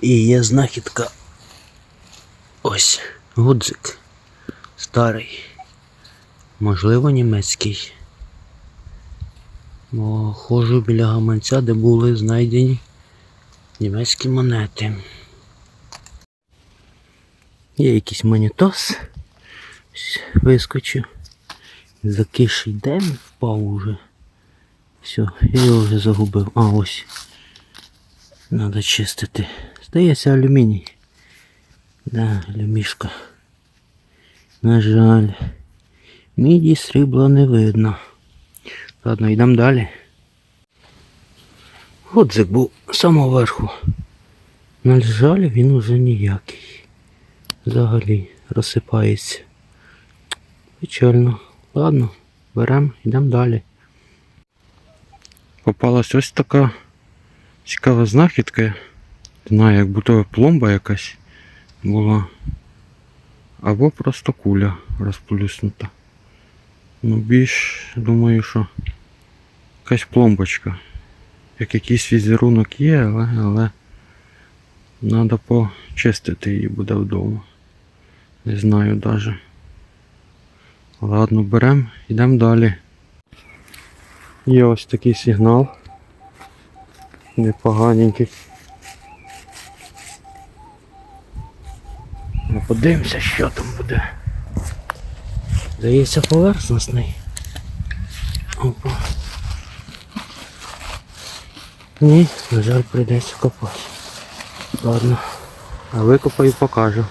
І є знахідка. Ось гудзик. Старий. Можливо, німецький. Бо ходжу біля гаманця, де були знайдені німецькі монети. Є якийсь монітос. Вискочив. Закиший дем впав уже. Все, я його вже загубив. А, ось. Надо чистити. Здається алюміній. Да, алюмішка. На жаль. Міді срібла не видно. Ладно, йдемо далі. Годзик був самого верху. На жаль, він уже ніякий. Взагалі розсипається. Печально. Ладно, беремо, йдемо далі. Попалась ось така цікава знахідка. Знаю, як будто пломба якась була. Або просто куля розплюснута. Ну більш думаю, що якась пломбочка. Як якийсь візерунок є, але, але треба почистити її буде вдома. Не знаю даже. Ладно, беремо, йдемо далі. Є ось такий сигнал. Непоганенький. Ну, подивимося, що там буде. Здається, поверхностний. Опа. Ні, на жаль, прийдеться копати. Ладно. А викопаю покажу.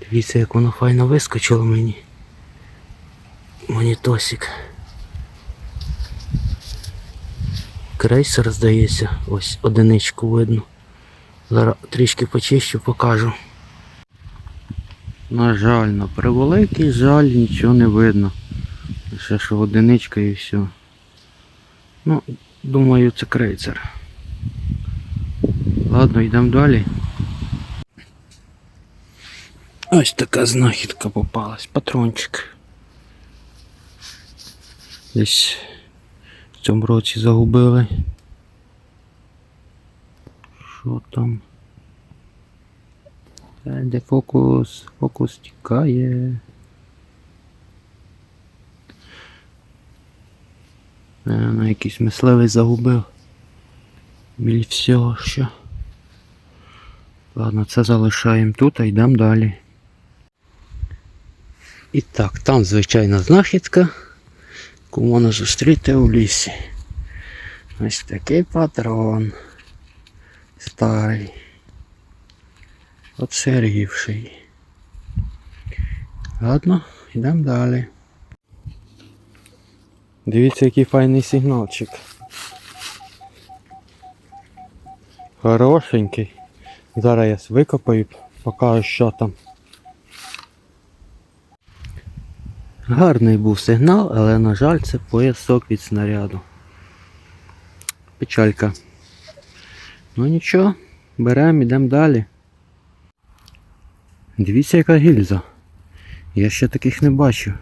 Дивіться, як воно файно вискочило мені. Монітосик. Крейсер здається, ось одиничку видно. Зараз трішки почищу, покажу. На жаль, на превеликий жаль, нічого не видно. Ще що одиничка і все. Ну, думаю, це крейсер. Ладно, йдемо далі. Ось така знахідка попалась. Патрончик. Десь в цьому році загубили. Що там? Де фокус? Фокус тікає. Наверно, якийсь мисливий загубив. Біля всього що. Ладно, це залишаємо тут, а йдемо далі. І так, там звичайна знахідка, яку можна зустріти у лісі. Ось такий патрон. Старий. Обсерігівший. Ладно, йдемо далі. Дивіться, який файний сигналчик. Хорошенький. Зараз я викопаю, покажу, що там. Гарний був сигнал, але, на жаль, це поясок від снаряду. Печалька. Ну нічого, беремо, йдемо далі. Дивіться, яка гільза. Я ще таких не бачив.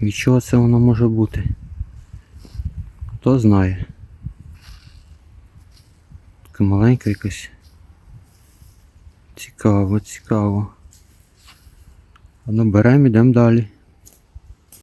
Від чого це воно може бути? Хто знає. Така маленька якась. Цікаво, цікаво. Ну беремо, йдемо далі.